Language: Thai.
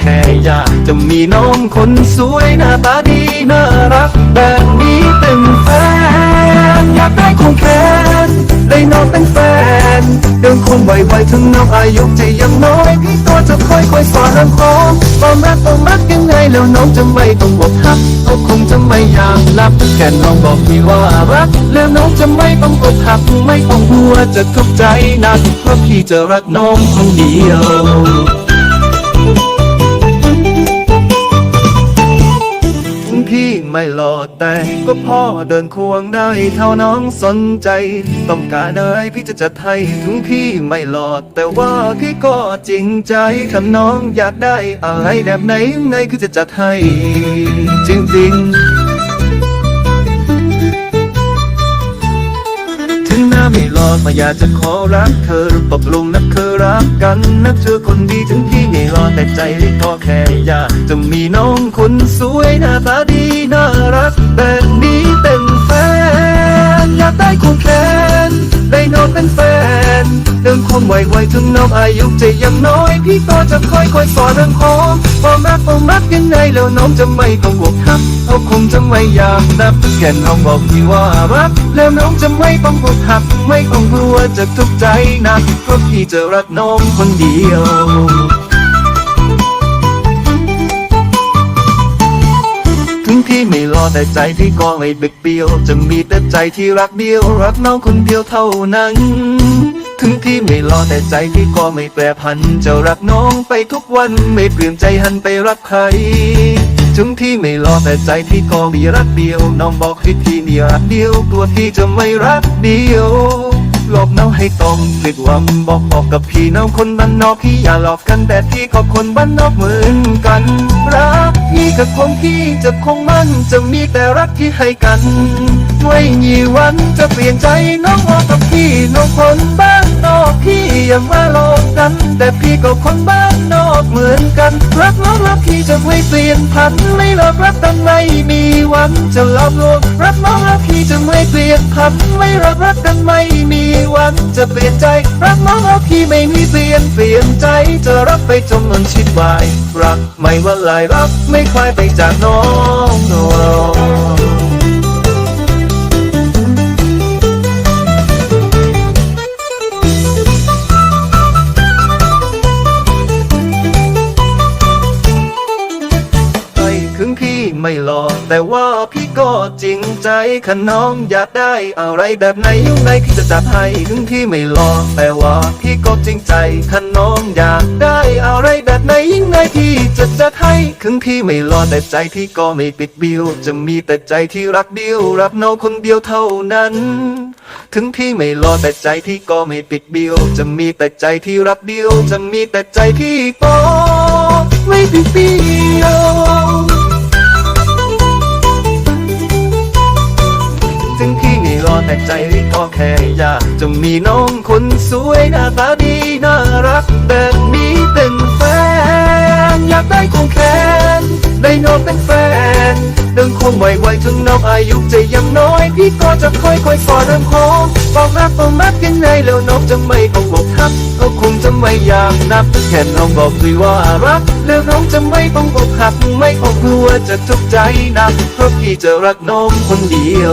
แค่อยากจะมีน้องคนสวยหน้าตาดีน่ารักแบบนี้เป็นแฟน อยากได้ของแค้นได้น้องเป็นแฟนเดินคนไวๆถึงน้องอายุจะยังน้อยพี่ก็จะค่อยๆสอนเรื่องของความรักความรักยังไงแล้วน้องจะไม่ต้องบอกทักก็คงจะไม่อยากรับแค่น้องบอกพี่ว่ารัก แล้วน้องจะไม่ต้องอกหักไม่ต้องกลัวจะทุกข์ใจนักเพราะพี่จะรักน้องคนเดียว ไม่หล่อแต่ก็พ่อเดินควงได้เท่าน้องสนใจ ต้องการอะไรพี่จะจัดให้ถึงพี่ไม่หล่อแต่ว่าพี่ก็จริงใจคำน้องอยากได้อะไรแบบไหนไหนคือจะจัดให้ จริงๆ อนมาอยากจะขอรักเธอตกลงนักเคยรักกันนักเธอคนดีถึงที่ไม่รอแต่ใจพอแค่อยากจะมีน้องคนสวยหน้าตาดีน่ารักแบบนี้เต็ม เป็นแฟนเดินคนไวๆถึงน้องอายุจะยังน้อย พี่ก็จะค่อยสอนเรื่องของความรักความรักยังไงแล้วน้องจะไม่ต้องบวกทับเขาคงจะไม่อยากนับแก่น้องบอกพี่ว่ารัก แล้วน้องจะไม่ต้องบวกหักไม่ต้องกลัวจะทุกข์ใจนักเพราะพี่จะรักน้องคนเดียว ที่ไม่รอแต่ใจพี่ก็ไม่เบิกเบี้ยว จะมีแต่ใจที่รักเดียว รักน้องคนเดียวเท่านั้น ถึงพี่ไม่รอแต่ใจพี่ก็ไม่แปรผัน จะรักน้องไปทุกวันไม่เปลี่ยนใจหันไปรักใครถึงที่ไม่รอแต่ใจพี่ก็มีรักเดียว น้องบอกให้พี่มีรักเดียวกลัวพี่จะไม่รักเดียว ต้องผิดหวังบอกบอกกับพี่น้องคนบ้านนอกพี่อย่าหลอกกันแต่พี่ก็คนบ้านนอกเหมือนกันรักพี่กับคงพี่จะคงมั่นจะมีแต่รักที่ให้กันไม่มีวันจะเปลี่ยนใจน้องบอกกับพี่น้องคนบ้านนอกพี่อย่ามาหลอกกัน แต่พี่ก็คนบ้านนอกเหมือนกันรักน้องรักพี่จะไม่เปลี่ยนพันไม่หลอกรักกันไม่มี วันจะหลอกลวงรักน้องรักพี่จะไม่เปลี่ยนพันไม่หลอกรักกันไม่มีวันจะเปลี่ยนใจ รักน้องรักพี่ไม่มีเปลี่ยนเปลี่ยนใจ จะรักไปจนมันชิดวายรักไม่ว่าลายรักไม่คลายไปจากน้องน้องไปถึงพี่ไม่หลอก แต่ว่าพี่ก็จริงใจขนน้องอยากได้อะไรแบบไหนยู่งไหนพี่จะจัดให้ถึงพี่ไม่หลอกแต่ว่าพี่ก็จริงใจขนน้องอยากได้อะไรแบบไหนยิ่งไหนพี่จะจัดให้ถึงพี่ไม่หลอกแต่ใจพี่ก็ไม่ปิดบิวจะมีแต่ใจที่รักเดียวรักน้องคนเดียวเท่านั้น ถึงพี่ไม่หลอแต่ใจพี่ก็ไม่ปิดบิวจะมีแต่ใจที่รักเดียว จะมีแต่ใจที่ก็ไม่ปิดบิว พี่ไม่อแต่ใจก็แค่อยากจะมีน้องคนสวยหน้าตาดีน่ารักแบบนี้เป็นแฟน อยากได้ของแค้นได้น้องเป็นแฟนเดินคงไวๆถึงน้องอายุจะยังน้อย พี่ก็จะค่อยๆสอนเรื่องของบอกรักบอกรักยังไงแล้วน้องจะไม่ต้องบอกทักก็คงจะไม่อยากนับแค่น้องบอกด้วยว่ารัก แล้วน้องจะไม่ต้องบอกหักไม่ต้องกลัวจะทุกข์ใจนักเพราะพี่จะรักน้องคนเดียว